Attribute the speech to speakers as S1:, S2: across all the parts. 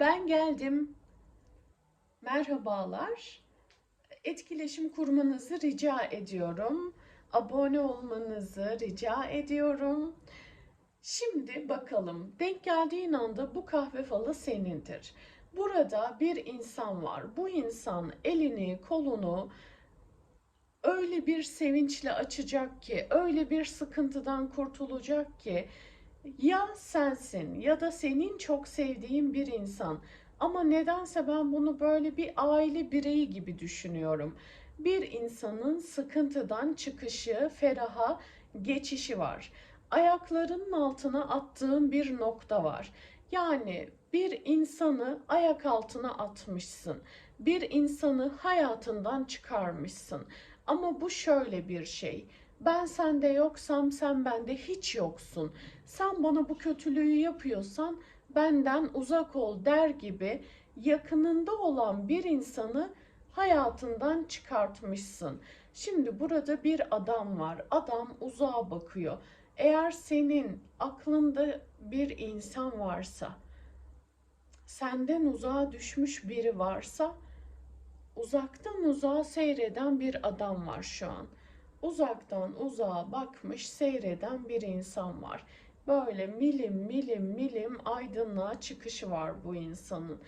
S1: Ben geldim. Merhabalar. Etkileşim kurmanızı rica ediyorum. Abone olmanızı rica ediyorum. Şimdi bakalım. Denk geldiğin anda bu kahve falı senindir. Burada bir insan var. Bu insan elini, kolunu öyle bir sevinçle açacak ki, öyle bir sıkıntıdan kurtulacak ki ya sensin ya da senin çok sevdiğin bir insan. Ama nedense ben bunu böyle bir aile bireyi gibi düşünüyorum. Bir insanın sıkıntıdan çıkışı, feraha geçişi var. Ayaklarının altına attığın bir nokta var. Yani bir insanı ayak altına atmışsın. Bir insanı hayatından çıkarmışsın. Ama bu şöyle bir şey. Ben sende yoksam sen bende hiç yoksun. Sen bana bu kötülüğü yapıyorsan benden uzak ol der gibi yakınında olan bir insanı hayatından çıkartmışsın. Şimdi burada bir adam var. Adam uzağa bakıyor. Eğer senin aklında bir insan varsa, senden uzağa düşmüş biri varsa, uzaktan uzağa seyreden bir adam var şu an. Uzaktan uzağa bakmış seyreden bir insan var. Böyle milim milim milim aydınlığa çıkışı var bu insanın.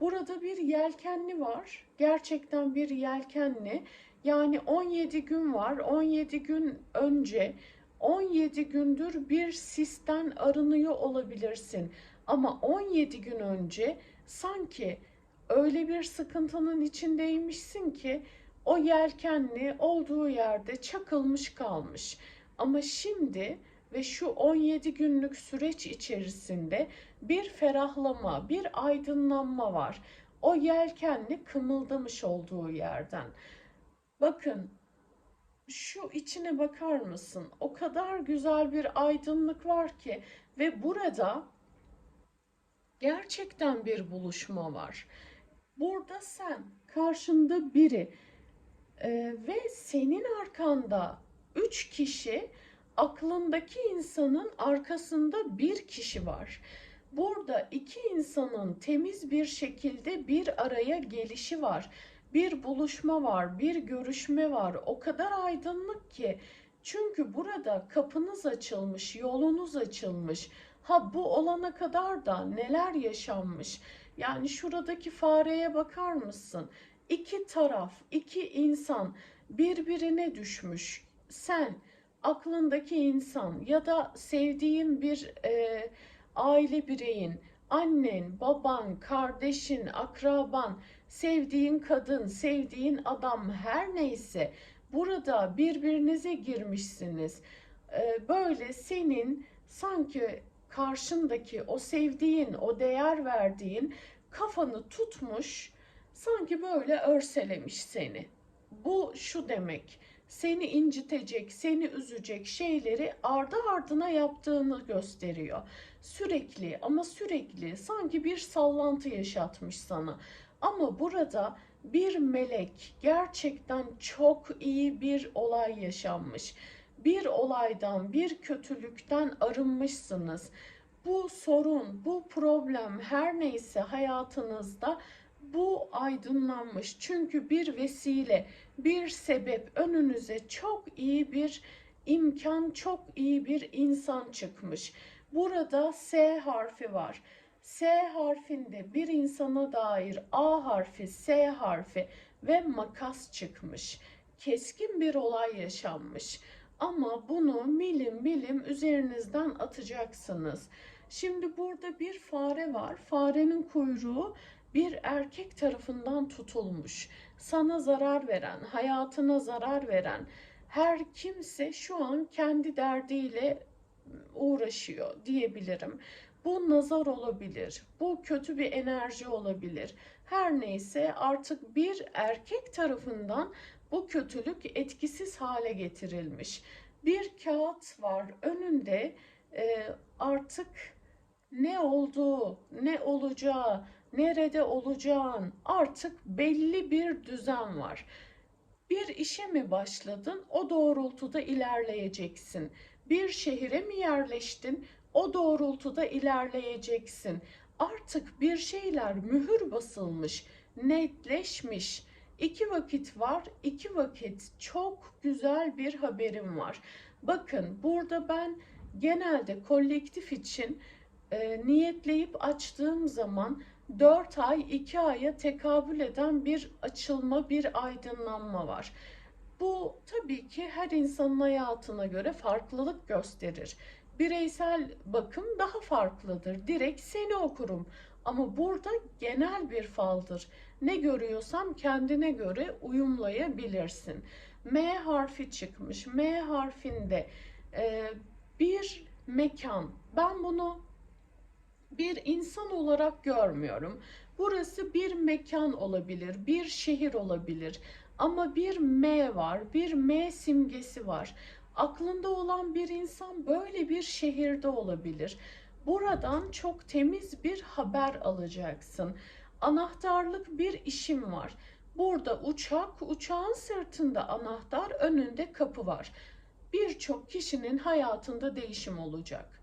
S1: Burada bir yelkenli var. Gerçekten bir yelkenli. Yani 17 gün var. 17 gün önce 17 gündür bir sisten arınıyor olabilirsin. Ama 17 gün önce sanki öyle bir sıkıntının içindeymişsin ki o yelkenli olduğu yerde çakılmış kalmış. Ama şimdi ve şu 17 günlük süreç içerisinde bir ferahlama, bir aydınlanma var. O yelkenli kımıldamış olduğu yerden. Bakın şu içine bakar mısın? O kadar güzel bir aydınlık var ki ve burada gerçekten bir buluşma var. Burada sen karşında biri e, ve senin arkanda üç kişi aklındaki insanın arkasında bir kişi var. Burada iki insanın temiz bir şekilde bir araya gelişi var. Bir buluşma var, bir görüşme var. O kadar aydınlık ki. Çünkü burada kapınız açılmış, yolunuz açılmış. Ha bu olana kadar da neler yaşanmış? Yani şuradaki fareye bakar mısın? İki taraf, iki insan birbirine düşmüş. Sen aklındaki insan ya da sevdiğin bir e, aile bireyin, annen, baban, kardeşin, akraban, sevdiğin kadın, sevdiğin adam her neyse burada birbirinize girmişsiniz. E, böyle senin sanki karşındaki o sevdiğin, o değer verdiğin kafanı tutmuş, sanki böyle örselemiş seni. Bu şu demek seni incitecek, seni üzecek şeyleri ardı ardına yaptığını gösteriyor. Sürekli ama sürekli sanki bir sallantı yaşatmış sana. Ama burada bir melek gerçekten çok iyi bir olay yaşanmış. Bir olaydan, bir kötülükten arınmışsınız. Bu sorun, bu problem her neyse hayatınızda bu aydınlanmış. Çünkü bir vesile, bir sebep önünüze çok iyi bir imkan, çok iyi bir insan çıkmış. Burada S harfi var. S harfinde bir insana dair A harfi, S harfi ve makas çıkmış. Keskin bir olay yaşanmış. Ama bunu milim milim üzerinizden atacaksınız. Şimdi burada bir fare var. Farenin kuyruğu bir erkek tarafından tutulmuş, sana zarar veren, hayatına zarar veren her kimse şu an kendi derdiyle uğraşıyor diyebilirim. Bu nazar olabilir, bu kötü bir enerji olabilir. Her neyse artık bir erkek tarafından bu kötülük etkisiz hale getirilmiş. Bir kağıt var önünde artık ne olduğu, ne olacağı, nerede olacağın artık belli bir düzen var. Bir işe mi başladın? O doğrultuda ilerleyeceksin. Bir şehire mi yerleştin? O doğrultuda ilerleyeceksin. Artık bir şeyler mühür basılmış, netleşmiş. İki vakit var, iki vakit çok güzel bir haberim var. Bakın burada ben genelde kolektif için e, niyetleyip açtığım zaman 4 ay 2 aya tekabül eden bir açılma, bir aydınlanma var. Bu tabii ki her insanın hayatına göre farklılık gösterir. Bireysel bakım daha farklıdır. Direkt seni okurum. Ama burada genel bir faldır. Ne görüyorsam kendine göre uyumlayabilirsin. M harfi çıkmış. M harfinde e, bir mekan. Ben bunu bir insan olarak görmüyorum. Burası bir mekan olabilir, bir şehir olabilir. Ama bir M var, bir M simgesi var. Aklında olan bir insan böyle bir şehirde olabilir. Buradan çok temiz bir haber alacaksın. Anahtarlık bir işim var. Burada uçak, uçağın sırtında anahtar, önünde kapı var. Birçok kişinin hayatında değişim olacak.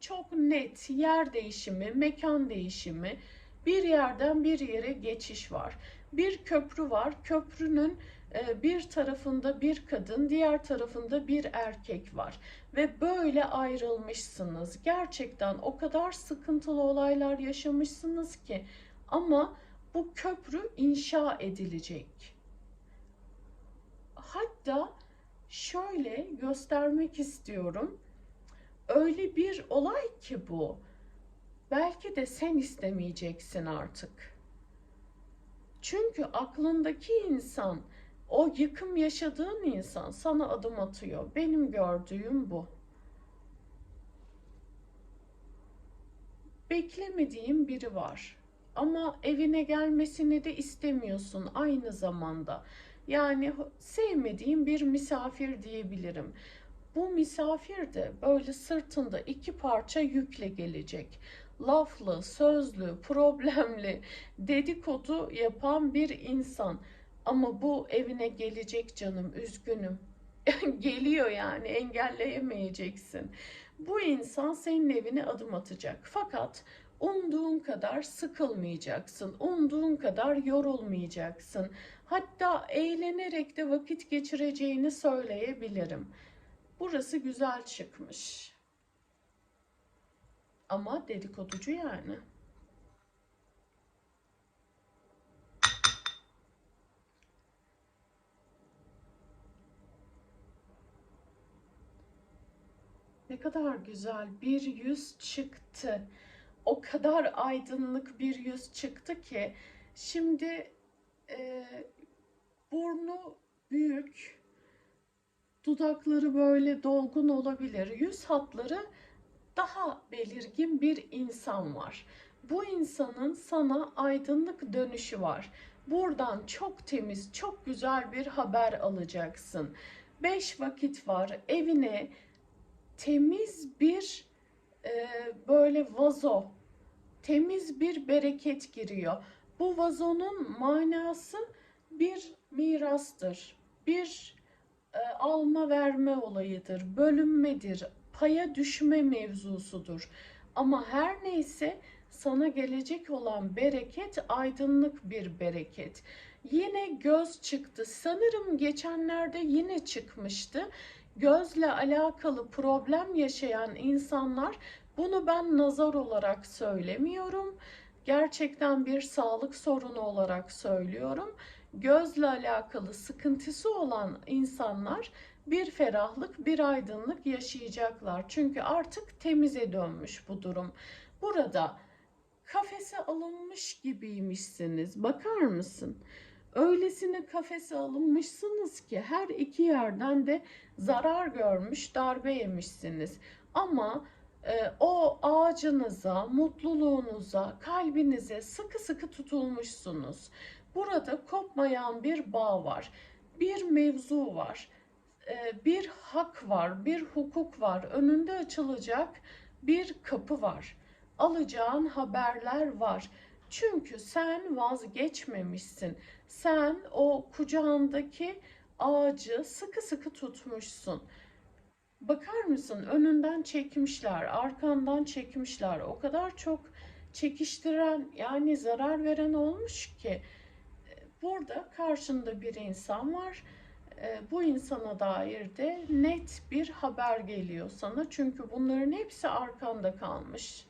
S1: Çok net yer değişimi, mekan değişimi, bir yerden bir yere geçiş var. Bir köprü var. Köprünün e, bir tarafında bir kadın, diğer tarafında bir erkek var ve böyle ayrılmışsınız. Gerçekten o kadar sıkıntılı olaylar yaşamışsınız ki ama bu köprü inşa edilecek. Hatta şöyle göstermek istiyorum. Öyle bir olay ki bu. Belki de sen istemeyeceksin artık. Çünkü aklındaki insan, o yıkım yaşadığın insan sana adım atıyor. Benim gördüğüm bu. Beklemediğim biri var. Ama evine gelmesini de istemiyorsun aynı zamanda. Yani sevmediğim bir misafir diyebilirim. Bu misafir de böyle sırtında iki parça yükle gelecek. Laflı, sözlü, problemli, dedikodu yapan bir insan. Ama bu evine gelecek canım, üzgünüm. Geliyor yani engelleyemeyeceksin. Bu insan senin evine adım atacak. Fakat umduğun kadar sıkılmayacaksın. Umduğun kadar yorulmayacaksın. Hatta eğlenerek de vakit geçireceğini söyleyebilirim. Burası güzel çıkmış. Ama dedikoducu yani. Ne kadar güzel bir yüz çıktı. O kadar aydınlık bir yüz çıktı ki şimdi e, burnu büyük, dudakları böyle dolgun olabilir. Yüz hatları daha belirgin bir insan var. Bu insanın sana aydınlık dönüşü var. Buradan çok temiz, çok güzel bir haber alacaksın. Beş vakit var. Evine temiz bir e, böyle vazo, temiz bir bereket giriyor. Bu vazonun manası bir mirastır. Bir alma verme olayıdır, bölünmedir, paya düşme mevzusudur. Ama her neyse sana gelecek olan bereket aydınlık bir bereket. Yine göz çıktı. Sanırım geçenlerde yine çıkmıştı. Gözle alakalı problem yaşayan insanlar bunu ben nazar olarak söylemiyorum. Gerçekten bir sağlık sorunu olarak söylüyorum. Gözle alakalı sıkıntısı olan insanlar bir ferahlık, bir aydınlık yaşayacaklar. Çünkü artık temize dönmüş bu durum. Burada kafese alınmış gibiymişsiniz. Bakar mısın? Öylesine kafese alınmışsınız ki her iki yerden de zarar görmüş, darbe yemişsiniz. Ama e, o ağacınıza, mutluluğunuza, kalbinize sıkı sıkı tutulmuşsunuz. Burada kopmayan bir bağ var, bir mevzu var e, bir hak var, bir hukuk var, önünde açılacak bir kapı var. Alacağın haberler var. Çünkü sen vazgeçmemişsin. Sen o kucağındaki ağacı sıkı sıkı tutmuşsun. Bakar mısın? Önünden çekmişler, arkandan çekmişler. O kadar çok çekiştiren yani zarar veren olmuş ki burada karşında bir insan var. E, Bu insana dair de net bir haber geliyor sana. Çünkü bunların hepsi arkanda kalmış.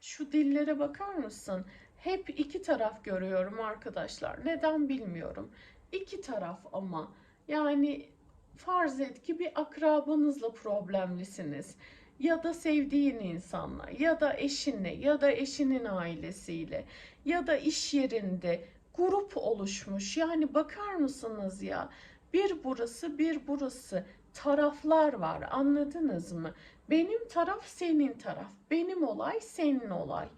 S1: Şu dillere bakar mısın? Hep iki taraf görüyorum arkadaşlar. Neden bilmiyorum. İki taraf ama. Yani farz et ki bir akrabanızla problemlisiniz. Ya da sevdiğin insanla, ya da eşinle, ya da eşinin ailesiyle, ya da iş yerinde grup oluşmuş. Yani bakar mısınız ya? Bir burası, bir burası. Taraflar var. Anladınız mı? Benim taraf senin taraf. Benim olay senin olay.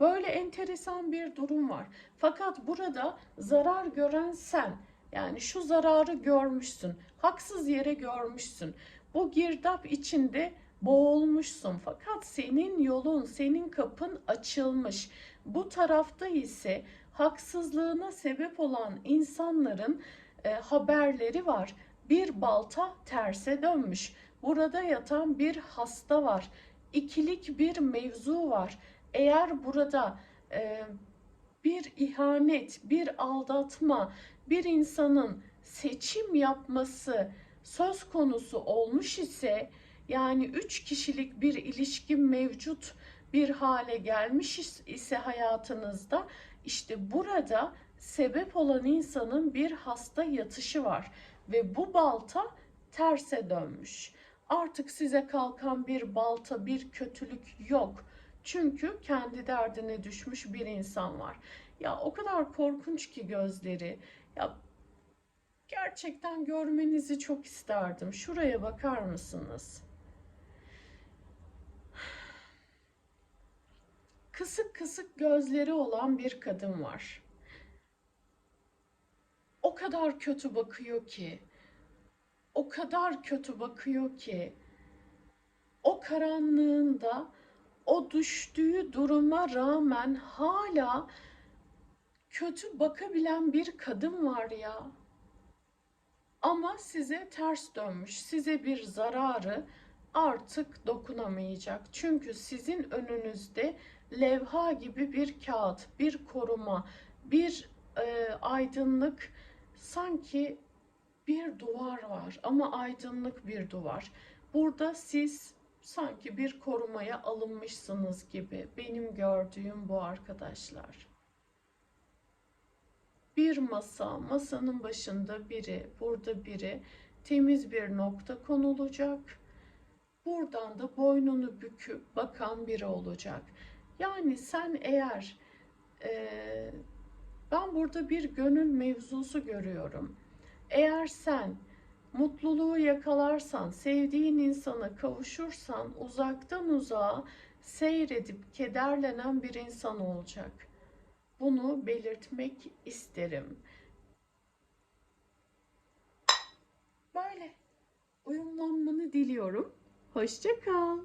S1: Böyle enteresan bir durum var. Fakat burada zarar gören sen. Yani şu zararı görmüşsün. Haksız yere görmüşsün. Bu girdap içinde boğulmuşsun. Fakat senin yolun, senin kapın açılmış. Bu tarafta ise haksızlığına sebep olan insanların e, haberleri var. Bir balta terse dönmüş. Burada yatan bir hasta var. İkilik bir mevzu var. Eğer burada e, bir ihanet, bir aldatma, bir insanın seçim yapması söz konusu olmuş ise yani üç kişilik bir ilişki mevcut bir hale gelmiş ise hayatınızda işte burada sebep olan insanın bir hasta yatışı var ve bu balta terse dönmüş. Artık size kalkan bir balta, bir kötülük yok. Çünkü kendi derdine düşmüş bir insan var. Ya o kadar korkunç ki gözleri. Ya gerçekten görmenizi çok isterdim. Şuraya bakar mısınız? Kısık kısık gözleri olan bir kadın var. O kadar kötü bakıyor ki. O kadar kötü bakıyor ki. O karanlığında o düştüğü duruma rağmen hala kötü bakabilen bir kadın var ya. Ama size ters dönmüş. Size bir zararı artık dokunamayacak. Çünkü sizin önünüzde levha gibi bir kağıt, bir koruma, bir e, aydınlık sanki bir duvar var ama aydınlık bir duvar. Burada siz sanki bir korumaya alınmışsınız gibi. Benim gördüğüm bu arkadaşlar. Bir masa, masanın başında biri, burada biri, temiz bir nokta konulacak. Buradan da boynunu büküp bakan biri olacak. Yani sen eğer e, ben burada bir gönül mevzusu görüyorum. Eğer sen mutluluğu yakalarsan, sevdiğin insana kavuşursan uzaktan uzağa seyredip kederlenen bir insan olacak. Bunu belirtmek isterim. Böyle uyumlanmanı diliyorum. Hoşça kal.